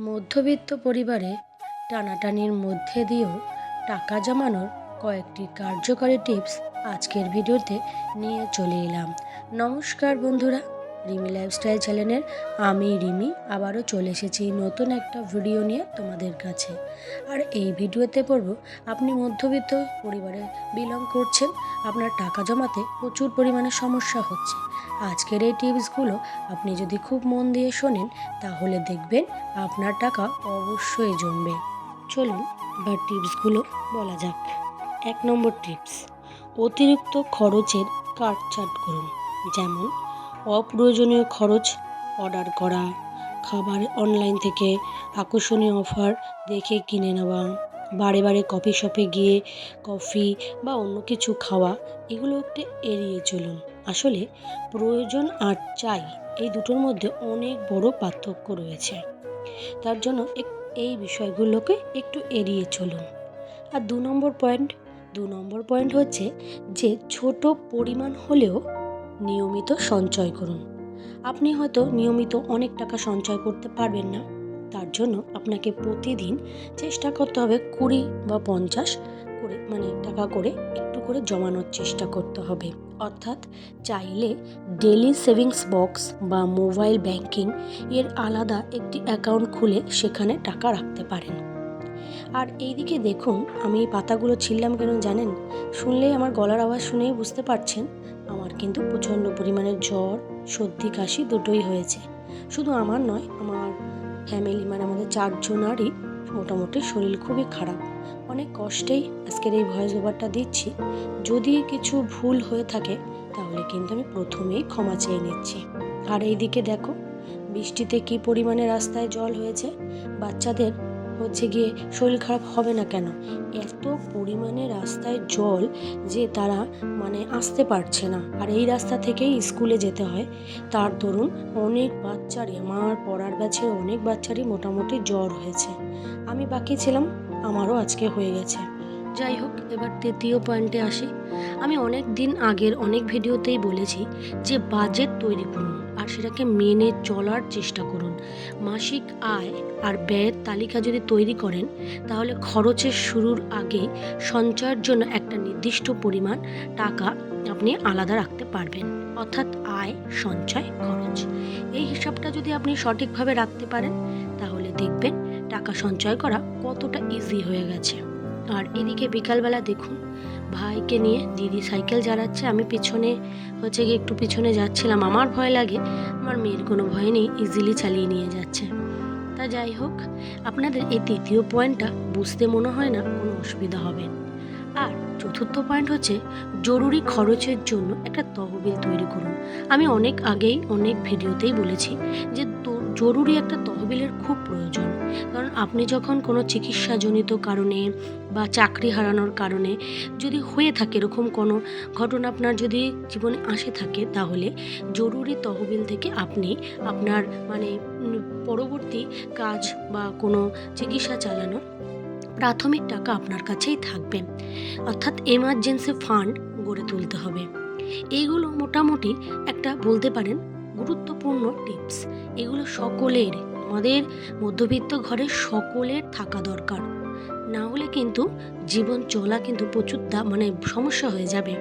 মধ্যবিত্ত পরিবারে টানাটানির মধ্যে দিয়েও টাকা জমানোর কয়েকটি কার্যকরী টিপস আজকের ভিডিওতে নিয়ে চলে এলাম। নমস্কার বন্ধুরা রিমি লাইফস্টাইল চ্যানেলের, আমি রিমি আবারও চলে এসেছি নতুন একটা ভিডিও নিয়ে তোমাদের কাছে। আর এই ভিডিওতে পড়ব, আপনি মধ্যবিত্ত পরিবারে বিলং করছেন, আপনার টাকা জমাতে প্রচুর পরিমাণে সমস্যা হচ্ছে। আজকের এই টিপসগুলো আপনি যদি খুব মন দিয়ে শোনেন, তাহলে দেখবেন আপনার টাকা অবশ্যই জমবে। চলুন, এবার টিপসগুলো বলা যাক। এক নম্বর টিপস, অতিরিক্ত খরচের কাটছাট করুন। যেমন অপ্রয়োজনীয় খরচ অর্ডার করা, খাবার অনলাইন থেকে আকর্ষণীয় অফার দেখে কিনে নেওয়া, বারে বারে কফি শপে গিয়ে কফি বা অন্য কিছু খাওয়া, এগুলো একটু এড়িয়ে চলুন। আসলে প্রয়োজন আর চাই, এই দুটোর মধ্যে অনেক বড় পার্থক্য রয়েছে। তার জন্য এই বিষয়গুলোকে একটু এড়িয়ে চলুন। আর দু নম্বর পয়েন্ট, দু নম্বর পয়েন্ট হচ্ছে যে ছোট পরিমাণ হলেও নিয়মিত সঞ্চয় করুন। আপনি হয়তো নিয়মিত অনেক টাকা সঞ্চয় করতে পারবেন না। তার জন্য আপনাকে প্রতিদিন চেষ্টা করতে হবে কুড়ি বা পঞ্চাশ করে মানে টাকা করে একটু করে জমানোর চেষ্টা করতে হবে। অর্থাৎ চাইলে ডেলি সেভিংস বক্স বা মোবাইল ব্যাংকিং এর আলাদা একটি অ্যাকাউন্ট খুলে সেখানে টাকা রাখতে পারেন। আর এইদিকে দেখুন, আমি এই পাতাগুলো ছিললাম কেন জানেন? শুনলেই আমার গলার আওয়াজ শুনেই বুঝতে পারছেন, আমার কিন্তু প্রচণ্ড পরিমাণে জ্বর, সর্দি, কাশি দুটোই হয়েছে। শুধু আমার নয়, আমার ফ্যামিলি মানে আমাদের চারজনারই মোটামুটি শরীর খুবই খারাপ। অনেক কষ্টেই আজকের এই ভয়েস ওভারটা দিচ্ছি। যদি কিছু ভুল হয়ে থাকে, তাহলে কিন্তু আমি প্রথমেই ক্ষমা চেয়ে নিচ্ছি। আর এইদিকে দেখো, বৃষ্টিতে কি পরিমাণে রাস্তায় জল হয়েছে? বাচ্চাদের হচ্ছে গিয়ে শরীর খারাপ হবে না কেন? এত পরিমাণে রাস্তায় জল যে তারা মানে আসতে পারছে না। আর এই রাস্তা থেকেই স্কুলে যেতে হয়। তার দরুন অনেক বাচ্চারই, আমার পড়ার ব্যাচে অনেক বাচ্চারই মোটামুটি জ্বর হয়েছে। আমি বাকি ছিলাম, আমারও আজকে হয়ে গেছে। যাই হোক, এবার তৃতীয় পয়েন্টে আসি। আমি অনেক দিন আগের অনেক ভিডিওতেই বলেছি যে বাজেট তৈরি করুন। আর সেটাকে মেনে চলার চেষ্টা করুন। মাসিক আয় আর ব্যয়ের তালিকা যদি তৈরি করেন, তাহলে খরচের শুরুর আগে সঞ্চয়ের জন্য একটা নির্দিষ্ট পরিমাণ টাকা আপনি আলাদা রাখতে পারবেন, অর্থাৎ আয়, সঞ্চয়, খরচ। এই হিসাবটা যদি আপনি সঠিকভাবে রাখতে পারেন, তাহলে দেখবেন টাকা সঞ্চয় করা কতটা ইজি হয়ে গেছে। আর এদিকে বিকালবেলা দেখুন, ভাইকে নিয়ে দিদি সাইকেল চালাচ্ছে, আমি পিছনে হচ্ছে গিয়ে একটু পিছনে যাচ্ছিলাম। আমার ভয় লাগে, আমার মেয়ের কোনো ভয় নেই ইজিলি চালিয়ে নিয়ে যাচ্ছে। তা যাই হোক, আপনাদের এই তৃতীয় পয়েন্টটা বুঝতে মনে হয় না, কোনো অসুবিধা হবে। আর চতুর্থ পয়েন্ট হচ্ছে, জরুরি খরচের জন্য একটা তহবিল তৈরি করুন। আমি অনেক আগেই, অনেক ভিডিওতেই বলেছি যে জরুরি একটা তহবিলের খুব প্রয়োজন। কারণ আপনি যখন কোনো চিকিৎসাজনিত কারণে বা চাকরি হারানোর কারণে যদি হয়ে থাকে এরকম কোনো ঘটনা আপনার যদি জীবনে আসে থাকে, তাহলে জরুরি তহবিল থেকে আপনি আপনার মানে পরবর্তী কাজ বা কোনো চিকিৎসা চালানো প্রাথমিক টাকা আপনার কাছেই থাকবে। অর্থাৎ এমার্জেন্সি ফান্ড গড়ে তুলতে হবে। এইগুলো মোটামুটি একটা বলতে পারেন গুরুত্বপূর্ণ টিপস এগুলো সকলের, আমাদের মধ্যবিত্ত ঘরের সকলের থাকা দরকার। না হলে কিন্তু জীবন চলা কিন্তু প্রচুর মানে সমস্যা হয়ে যাবে।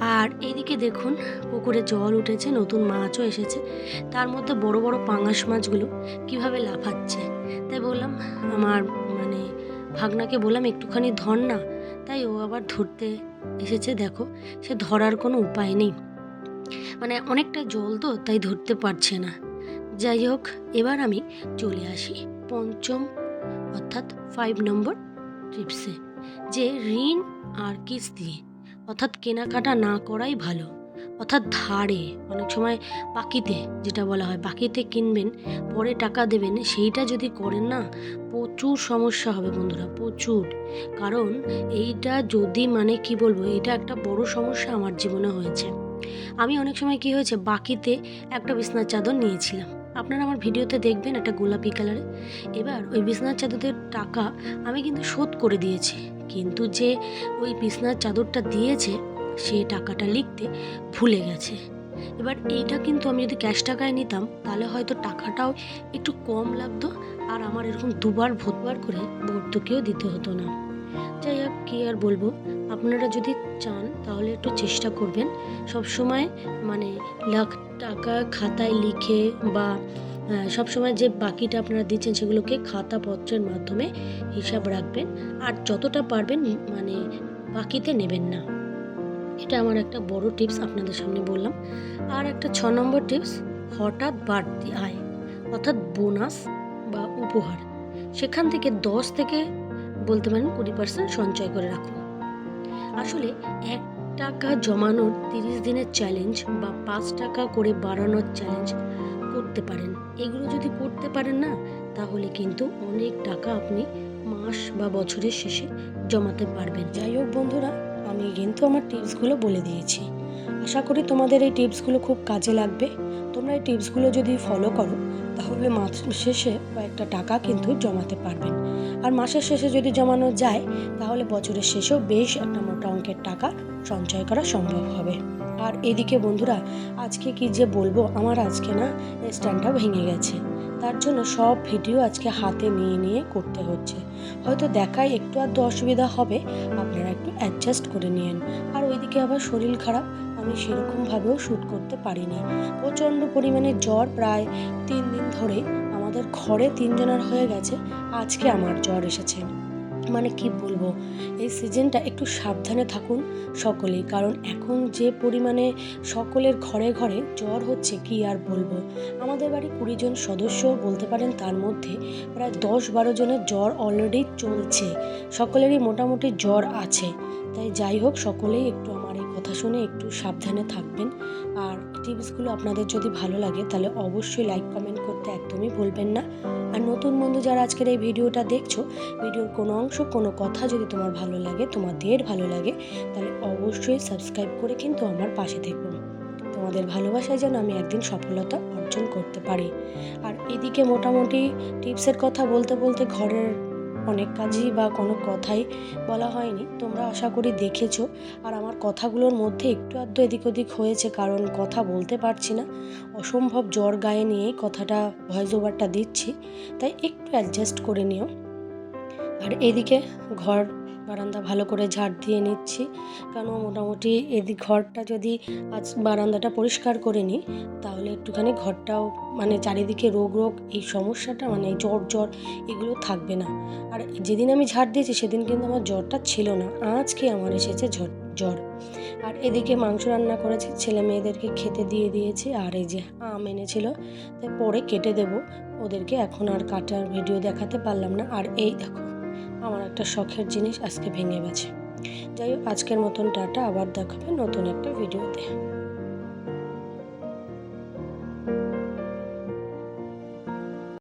আর এইদিকে দেখুন, পুকুরে জল উঠেছে, নতুন মাছও এসেছে। তার মধ্যে বড় বড় পাঙাশ মাছগুলো কীভাবে লাফাচ্ছে? তাই বললাম, আমার মানে ভাগনাকে বললাম, একটুখানি ধর না। তাই ও আবার ধরতে এসেছে, দেখো। সে ধরার কোনো উপায় নেই। মানে অনেকটা জল তো, তাই ধরতে পারছে না। যাই হোক, এবার আমি চলে আসি পঞ্চম অর্থাৎ ফাইভ নম্বর টিপসে যে ঋণ আর কিস্তি অর্থাৎ কেনাকাটা না করাই ভালো। অর্থাৎ ধারে, অনেক সময় বাকিতে যেটা বলা হয় বাকিতে কিনবেন, পরে টাকা দেবেন, সেইটা যদি করেন না, প্রচুর সমস্যা হবে বন্ধুরা, প্রচুর। কারণ এইটা যদি মানে কি বলব এটা একটা বড় সমস্যা আমার জীবনে হয়েছে। আমি অনেক সময় কি হয়েছে, বাকিতে একটা বিছনার চাদর নিয়েছিলাম। আপনারা আমার ভিডিওতে দেখবেন একটা গোলাপি কালারে এবার ওই বিছনার চাদরের টাকা আমি কিন্তু শোধ করে দিয়েছি। কিন্তু যে ওই বিছনার চাদরটা দিয়েছে সে টাকাটা লিখতে ভুলে গেছে। এবার এইটা কিন্তু আমি যদি ক্যাশ টাকায় নিতাম, তাহলে হয়তো টাকাটাও একটু কম লাগতো আর আমার এরকম দুবার ভোটবার করে ভর্তুকিও দিতে হতো না। যাই হোক, কী আর বলব? আপনারা যদি চান, তাহলে একটু চেষ্টা করবেন। সব সময় মানে লাখ টাকা খাতায় লিখে বা সবসময় যে বাকিটা আপনারা দিচ্ছেন সেগুলোকে খাতাপত্রের মাধ্যমে হিসাব রাখবেন। আর যতটা পারবেন মানে বাকিতে নেবেন না। এটা আমার একটা বড় টিপস আপনাদের সামনে বললাম। আর একটা ছ নম্বর টিপস, হঠাৎ বাড়তি আয়, অর্থাৎ বোনাস বা উপহার। সেখান থেকে দশ থেকে বলতে পারেন কুড়ি পার্সেন্ট সঞ্চয় করে রাখুন। আসলে এক টাকা জমানোর তিরিশ দিনের চ্যালেঞ্জ বা পাঁচ টাকা করে বাড়ানোর চ্যালেঞ্জ করতে পারেন। এগুলো যদি করতে পারেন না, তাহলে কিন্তু অনেক টাকা আপনি মাস বা বছরের শেষে জমাতে পারবেন। যাই হোক বন্ধুরা, আমি কিন্তু আমার টিপসগুলো বলে দিয়েছি। আশা করি তোমাদের এই টিপসগুলো খুব কাজে লাগবে। তোমরা এই টিপসগুলো যদি ফলো করো, তাহলে মাস শেষে কয়েকটা টাকা কিন্তু জমাতে পারবেন আর মাসের শেষে যদি জমানো যায়, তাহলে বছরের শেষেও বেশ একটা মোটা অঙ্কের টাকা সঞ্চয় করা সম্ভব হবে। আর এদিকে বন্ধুরা, আজকে কি যে বলব, আমার আজকে না স্ট্যান্ডটা ভেঙে গেছে। তার জন্য সব ভিডিও আজকে হাতে নিয়ে নিয়ে করতে হচ্ছে। হয়তো দেখায় একটু আধটু অসুবিধা হবে, আপনারা একটু অ্যাডজাস্ট করে নিন আর ওইদিকে আবার শরীর খারাপ আমি সেরকমভাবেও শ্যুট করতে পারিনি। প্রচণ্ড পরিমাণে জ্বর প্রায় তিন দিন ধরে আমাদের ঘরে তিনজনের হয়ে গেছে, আজকে আমার জ্বর এসেছে। মানে কি বলব, এই সিজনটা একটু সাবধানে থাকুন সকলেই, কারণ এখন যে পরিমাণে সকলের ঘরে ঘরে জ্বর হচ্ছে, কি আর বলব? আমাদের বাড়ি কুড়ি জন সদস্য বলতে পারেন তার মধ্যে প্রায় দশ বারো জনের জ্বর অলরেডি চলছে। সকলেরই মোটামুটি জ্বর আছে। তাই যাই হোক, সকলেই একটু শুনে একটু সাবধানে থাকবেন। আর টিপসগুলো আপনাদের যদি ভালো লাগে, তাহলে অবশ্যই লাইক, কমেন্ট করতে একদমই ভুলবেন না। আর নতুন বন্ধু যারা আজকের এই ভিডিওটা দেখছ, ভিডিওর কোনো অংশ, কোনো কথা যদি তোমার ভালো লাগে, তোমাদের ভালো লাগে, তাহলে অবশ্যই সাবস্ক্রাইব করে কিন্তু আমার পাশে থেকো। তোমাদের ভালোবাসায় যেন আমি একদিন সফলতা অর্জন করতে পারি। আর এদিকে মোটামুটি টিপসের কথা বলতে বলতে ঘরের অনেক কাজই বা কোনো কথাই বলা হয়নি। তোমরা আশা করি দেখেছ। আর আমার কথাগুলোর মধ্যে একটু আধ এদিক ওদিক হয়েছে, কারণ কথা বলতে পারছি না। অসম্ভব জ্বর গায়ে নিয়েই কথাটা ভয়েস ওভারটা দিচ্ছি, তাই একটু অ্যাডজাস্ট করে নিও। আর এদিকে ঘর বারান্দা ভালো করে ঝাড় দিয়ে নিচ্ছি। কেন মোটামুটি এদিক ঘরটা যদি আজ বারান্দাটা পরিষ্কার করে নিই, তাহলে একটুখানি ঘরটাও মানে চারিদিকে রোগ রোগ এই সমস্যাটা মানে জ্বর জ্বর এগুলো থাকবে না। আর যেদিন আমি ঝাড় দিয়েছি সেদিন কিন্তু আমার জ্বরটা ছিল না। আজকে আমার এসেছে ঝড় জ্বর। আর এদিকে মাংস রান্না করেছি, ছেলে মেয়েদেরকে খেতে দিয়ে দিয়েছি, আর এই যে আম এনেছিল তাই পরে কেটে দেব। ওদেরকে এখন আর কাটার ভিডিও দেখাতে পারলাম না। আর এই দেখো আমার একটা শখের জিনিস আজকে ভেঙে গেছে। যাই হোক, আজকের মতন টাটা, আবার দেখাবে নতুন একটা ভিডিওতে